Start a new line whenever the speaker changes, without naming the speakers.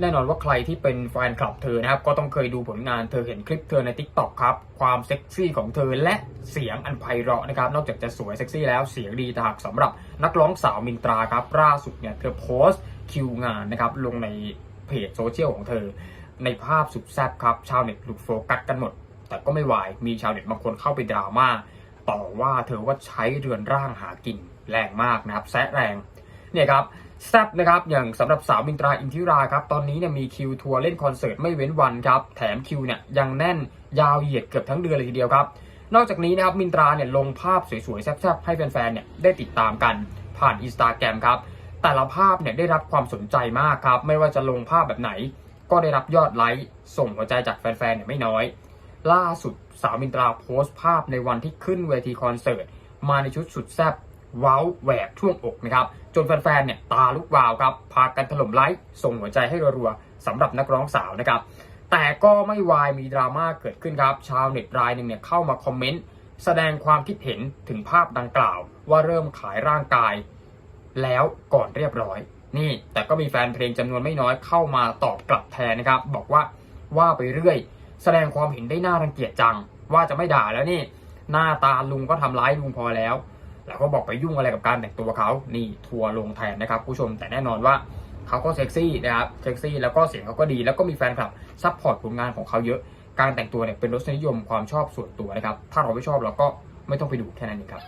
แน่นอนว่าใครที่เป็นแฟนคลับเธอนะครับ ก็ต้องเคยดูผลงานเธอเห็นคลิปเธอใน t ิ k t o k ครับ ความเซ็กซี่ของเธอและเสียงอันไพเราะนะครับ นอกจากจะสวยเซ็กซี่แล้วเสียงดีตาหากสำหรับนักร้องสาวมินตราครับล่าสุดเนี่ยเธอโพสต์คิวงานนะครับลงในเพจโซเชียลของเธอ ในภาพสุดแซ่บครับ ชาวเน็ตหลุดโฟกัสกันหมด แต่ก็ไม่วายมีชาวเน็ตบางคนเข้าไปดราม่าต่อว่าเธอว่าใช้เรือนร่างหากินแรงมากนะครับแซะแรงเนี่ยครับ แซบนะครับอย่างสำหรับสาวมินตราอินทิราครับตอนนี้เนี่ยมีคิวทัวร์เล่นคอนเสิร์ตไม่เว้นวันครับแถมคิวเนี่ยยังแน่นยาวเหยียดเกือบทั้งเดือนเลยทีเดียวครับ นอกจากนี้นะครับมินตราเนี่ยลงภาพสวยๆแซบๆให้แฟนๆเนี่ยได้ติดตามกันผ่านอินสตาแกรมครับแต่ละภาพเนี่ยได้รับความสนใจมากครับไม่ว่าจะลงภาพแบบไหน ก็ได้รับยอดไลค์ส่งหัวใจจากแฟนๆเนี่ยไม่น้อย ล่าสุดสาวมินตราโพสต์ภาพในวันที่ขึ้นเวทีคอนเสิร์ตมาในชุดสุดแซบเว้าแหวกช่วงอกนะครับ จนแฟนๆเนี่ยตาลุกวาวครับพากันถล่มไลค์ส่งหัวใจให้รัวๆสำหรับนักร้องสาวนะครับแต่ก็ไม่วายมีดราม่าเกิดขึ้นครับ ชาวเน็ตรายหนึ่งเนี่ยเข้ามาคอมเมนต์แสดงความคิดเห็นถึงภาพดังกล่าว ว่าเริ่มขายร่างกาย แล้วก่อนเรียบร้อย นี่แต่ก็มีแฟนเพลงจำนวนไม่น้อยเข้ามาตอบกลับแทนนะครับ บอกว่าว่าไปเรื่อย แสดงความเห็นได้น่ารังเกียจจัง ว่าจะไม่ด่าแล้วนี่ หน้าตาลุงก็ทำร้ายลุงพอแล้ว แล้วก็บอกไปยุ่งอะไรกับการแต่งตัวเขานี่ทัวร์ลงแทนนะครับผู้ชมแต่แน่นอนว่าเขาก็เซ็กซี่นะครับเซ็กซี่แล้วก็เสียงเขาก็ดี แล้วก็มีแฟนคลับซัพพอร์ตผลงานของเขาเยอะการแต่งตัวเนี่ยเป็นรสนิยมความชอบส่วนตัวนะครับถ้าเราไม่ชอบเราก็ไม่ต้องไปดูแค่นั้นเองครับ